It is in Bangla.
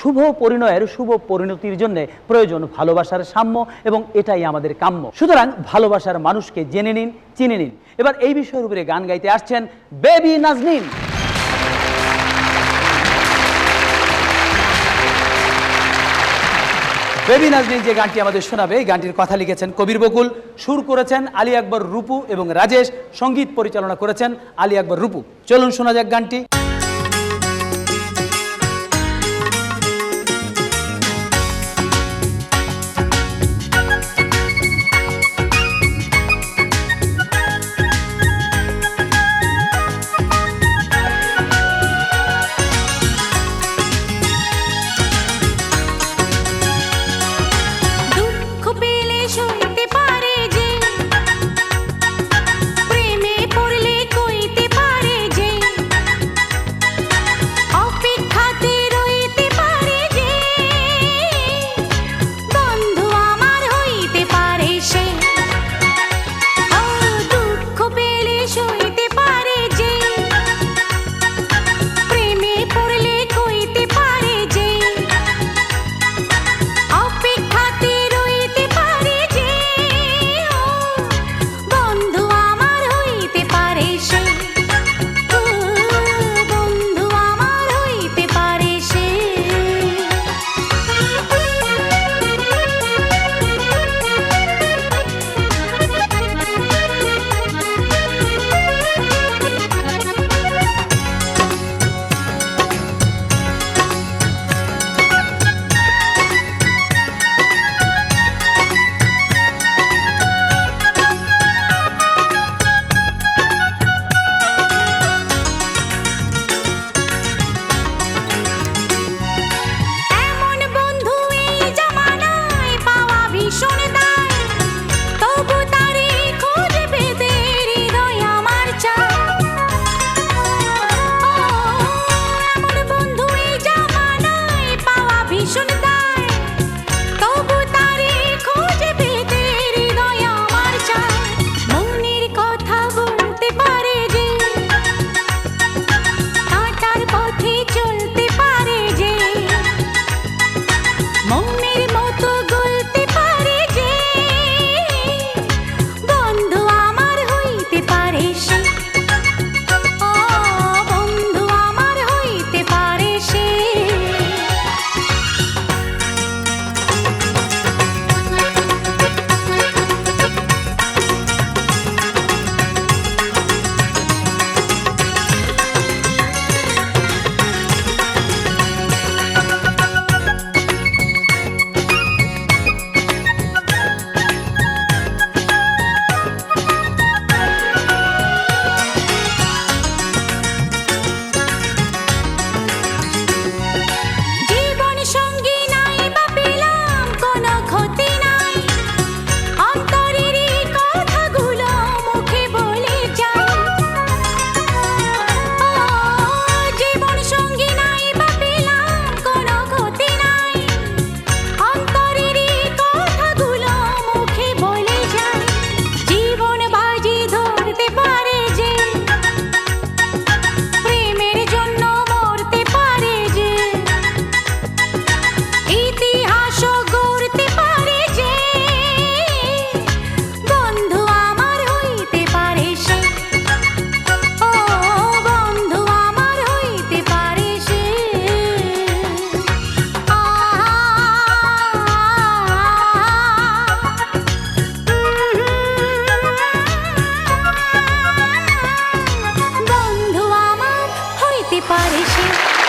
শুভ পরিণয়ের শুভ পরিণতির জন্য প্রয়োজন ভালোবাসার সাম্য এবং এটাই আমাদের কাম্য। সুতরাং ভালোবাসার মানুষকে জেনে নিন, চিনে নিন। এবার এই বিষয়ের উপরে গান গাইতে আসছেন বেবি নাজনীন। বেবি নাজনীন যে গানটি আমাদের শোনাবে, এই গানটির কথা লিখেছেন কবির বকুল, সুর করেছেন আলী আকবর রূপু এবং রাজেশ, সংগীত পরিচালনা করেছেন আলী আকবর রূপু। চলুন শোনা যাক গানটি। 花的心。